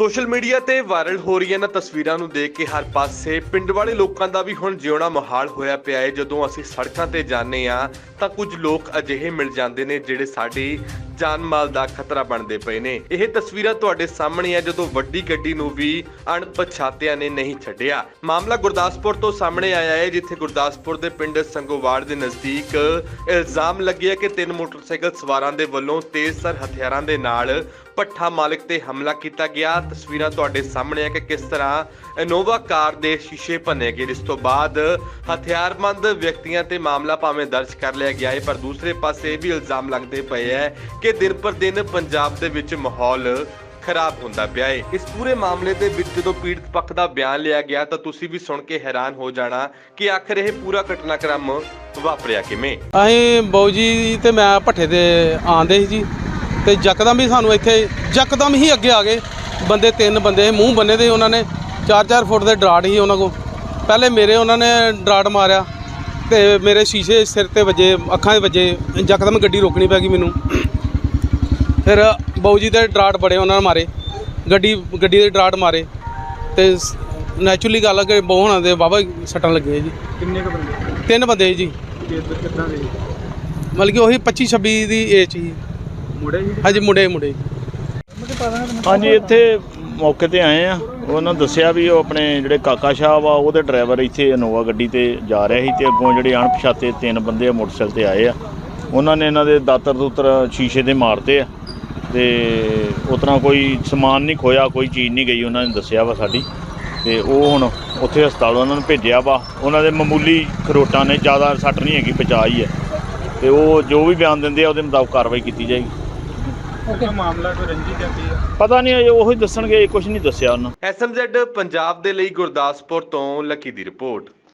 Social media ਤੇ viral ਹੋ ਰਹੀਆਂ ਇਹਨਾਂ ਤਸਵੀਰਾਂ ਨੂੰ ਦੇਖ ਕੇ ਹਰ ਪਾਸੇ ਪਿੰਡ ਵਾਲੇ ਲੋਕਾਂ ਦਾ ਵੀ ਹੁਣ ਜਿਉਣਾ ਮੁਹਾਲ ਹੋਇਆ ਪਿਆ ਹੈ। ਜਦੋਂ ਅਸੀਂ ਸੜਕਾਂ ਤੇ ਜਾਂਦੇ ਆ ਤਾਂ ਕੁਝ ਲੋਕ ਅਜਿਹੇ ਮਿਲ ਜਾਂਦੇ ਨੇ ਜਿਹੜੇ ਸਾਡੀ ਜਾਨ ਮਾਲ ਦਾ ਖਤਰਾ ਬਣਦੇ ਪਏ ਨੇ। ਇਹ ਤਸਵੀਰਾਂ ਤੁਹਾਡੇ ਸਾਹਮਣੇ ਆ, ਜਦੋਂ ਵੱਡੀ ਗੱਡੀ ਨੂੰ ਵੀ ਅਣਪਛਾਤਿਆਂ ਨੇ ਨਹੀਂ ਛੱਡਿਆ। ਮਾਮਲਾ ਗੁਰਦਾਸਪੁਰ ਤੋਂ ਸਾਹਮਣੇ ਆਇਆ ਹੈ, ਜਿੱਥੇ ਗੁਰਦਾਸਪੁਰ ਦੇ ਪਿੰਡ ਸੰਗੋਵਾੜ ਦੇ ਨਜ਼ਦੀਕ ਇਲਜ਼ਾਮ ਲੱਗਿਆ ਕਿ ਤਿੰਨ ਮੋਟਰਸਾਈਕਲ ਸਵਾਰਾਂ ਦੇ ਵੱਲੋਂ ਤੇਜ਼ਧਾਰ ਹਥਿਆਰਾਂ ਦੇ ਨਾਲ ਭੱਠਾ ਮਾਲਕ ਤੇ ਹਮਲਾ ਕੀਤਾ ਗਿਆ। ਤਸਵੀਰਾਂ ਤੁਹਾਡੇ ਸਾਹਮਣੇ ਆ ਕਿ ਕਿਸ ਤਰ੍ਹਾਂ ਇਨੋਵਾ ਕਾਰ ਦੇ ਸ਼ੀਸ਼ੇ ਭੰਨੇ ਗਏ। ਜਿਸ ਤੋਂ ਬਾਅਦ ਹਥਿਆਰਬੰਦ ਵਿਅਕਤੀਆਂ ਤੇ ਮਾਮਲਾ ਭਾਵੇਂ ਦਰਜ ਕਰ ਲਿਆ ਗਿਆ ਹੈ, ਪਰ ਦੂਸਰੇ ਪਾਸੇ ਇਹ ਵੀ ਇਲਜ਼ਾਮ ਲੱਗਦੇ ਪਏ ਹੈ ਕਿ ਦਿਨ ਪਰ ਦਿਨ ਪੰਜਾਬ ਦੇ ਵਿੱਚ ਮਾਹੌਲ ਖਰਾਬ ਹੁੰਦਾ ਪਿਆ ਏ ਇਸ ਪੂਰੇ ਮਾਮਲੇ ਦੇ ਵਿੱਚ ਜਦੋਂ ਪੀੜਤ ਪੱਖ ਦਾ ਬਿਆਨ ਲਿਆ ਗਿਆ, ਤਾਂ ਤੁਸੀਂ ਵੀ ਸੁਣ ਕੇ ਹੈਰਾਨ ਹੋ ਜਾਣਾ ਕਿ ਆਖਰ ਇਹ ਪੂਰਾ ਘਟਨਾਕ੍ਰਮ ਵਾਪਰਿਆ ਕਿਵੇਂ? ਅਸੀਂ ਬਾਊ ਜੀ ਤੇ ਮੈਂ ਭੱਠੇ ਤੇ ਆਂਦੇ ਸੀ ਜੀ। ਤੇ ਯਕਦਮ ਹੀ ਸਾਨੂੰ ਇੱਥੇ ਯਕਦਮ ਹੀ ਅੱਗੇ ਆ ਗਏ। ਬੰਦੇ ਤਿੰਨ ਬੰਦੇ ਮੂੰਹ ਬੰਨੇ ਦੇ ਉਹਨਾਂ ਨੇ। 4-4 ਫੁੱਟ ਦੇ ਡਰਾਟ ਸੀ ਉਹਨਾਂ ਕੋਲ। ਪਹਿਲੇ ਮੇਰੇ ਉਹਨਾਂ ਨੇ ਡਰਾਟ ਮਾਰਿਆ ਤੇ ਮੇਰੇ ਸ਼ੀਸ਼ੇ ਸਿਰ ਤੇ ਵੱਜੇ ਅੱਖਾਂ 'ਤੇ ਵੱਜੇ ਯਕਦਮ ਗੱਡੀ ਰੋਕਣੀ ਪੈ ਗਈ ਮੈਨੂੰ। ਫਿਰ ਬਾਊ ਜੀ ਦੇ ਡਰਾਟ ਬੜੇ ਉਹਨਾਂ ਨੇ ਮਾਰੇ। ਗੱਡੀ ਗੱਡੀ ਦੇ ਡਰਾਟ ਮਾਰੇ। ਤੇ ਨੈਚੁਰਲੀ ਗੱਲ ਹੈ ਕਿ ਬਹੁ ਹੋਣਾ ਦੇ ਵਾਹਵਾ ਸੱਟਾਂ ਲੱਗੀਆਂ ਜੀ। ਕਿੰਨੇ ਕੁ ਬੰਦੇ? ਤਿੰਨ ਬੰਦੇ ਜੀ। ਕਿੱਦਾਂ ਦੇ? ਮਤਲਬ ਕਿ ਉਹੀ 25 26 ਦੀ ਏਜ ਸੀ। ਮੁੰਡੇ ਜੀ? ਹਾਂਜੀ ਮੁੰਡੇ ਮੁੰਡੇ ਹਾਂਜੀ ਇੱਥੇ ਮੌਕੇ ਤੇ ਆਏ ਆ। ਉਹਨਾਂ ਦੱਸਿਆ ਵੀ ਉਹ ਆਪਣੇ ਜਿਹੜੇ ਕਾਕਾ ਸ਼ਾਹ ਵਾ ਉਹਦੇ ਡਰਾਈਵਰ ਇੱਥੇ ਇਨੋਵਾ ਗੱਡੀ ਤੇ ਜਾ ਰਿਹਾ ਸੀ ਤੇ ਅੱਗੋਂ ਜਿਹੜੇ ਅਣਪਛਾਤੇ ਤਿੰਨ ਬੰਦੇ ਆ ਮੋਟਰਸਾਈਕਲ ਤੇ ਆਏ ਆ। ਉਹਨਾਂ ਨੇ ਇਹਨਾਂ ਦੇ ਦਾਤਰ ਦੂਤਰ ਸ਼ੀਸ਼ੇ ਦੇ ਮਾਰਤੇ ਆ ਤੇ ਉਤਨਾ ਕੋਈ ਸਮਾਨ ਨਹੀਂ ਖੋਇਆ ਕੋਈ ਚੀਜ਼ ਨਹੀਂ ਗਈ ਉਹਨਾਂ ਨੇ ਦੱਸਿਆ ਵਾ ਸਾਡੀ। ਤੇ ਉਹ ਹੁਣ ਉੱਥੇ ਹਸਪਤਾਲ ਉਹਨਾਂ ਨੂੰ ਭੇਜਿਆ ਵਾ। ਉਹਨਾਂ ਦੇ ਮਾਮੂਲੀ ਖਰੋਟਾਂ ਨੇ ਜ਼ਿਆਦਾ ਸੱਟ ਨਹੀਂ ਹੈਗੀ ਬਚਾ ਹੀ ਹੈ। ਤੇ ਉਹ ਜੋ ਵੀ ਬਿਆਨ ਦਿੰਦੇ ਆ ਉਹਦੇ ਮੁਤਾਬਕ ਕਾਰਵਾਈ ਕੀਤੀ ਜਾਏਗੀ। ਮਾਮਲਾ ਕੋਈ ਰੰਜੀ ਹੈ ਪਤਾ ਨਹੀਂ ਅਜੇ ਉਹੀ ਦੱਸਣਗੇ ਕੁਝ ਨਹੀਂ ਦੱਸਿਆ ਉਹਨਾਂ। ਐਸਐਮਜ਼ੈਡ ਪੰਜਾਬ ਦੇ ਲਈ ਗੁਰਦਾਸਪੁਰ ਤੋਂ ਲੱਕੀ ਦੀ ਰਿਪੋਰਟ।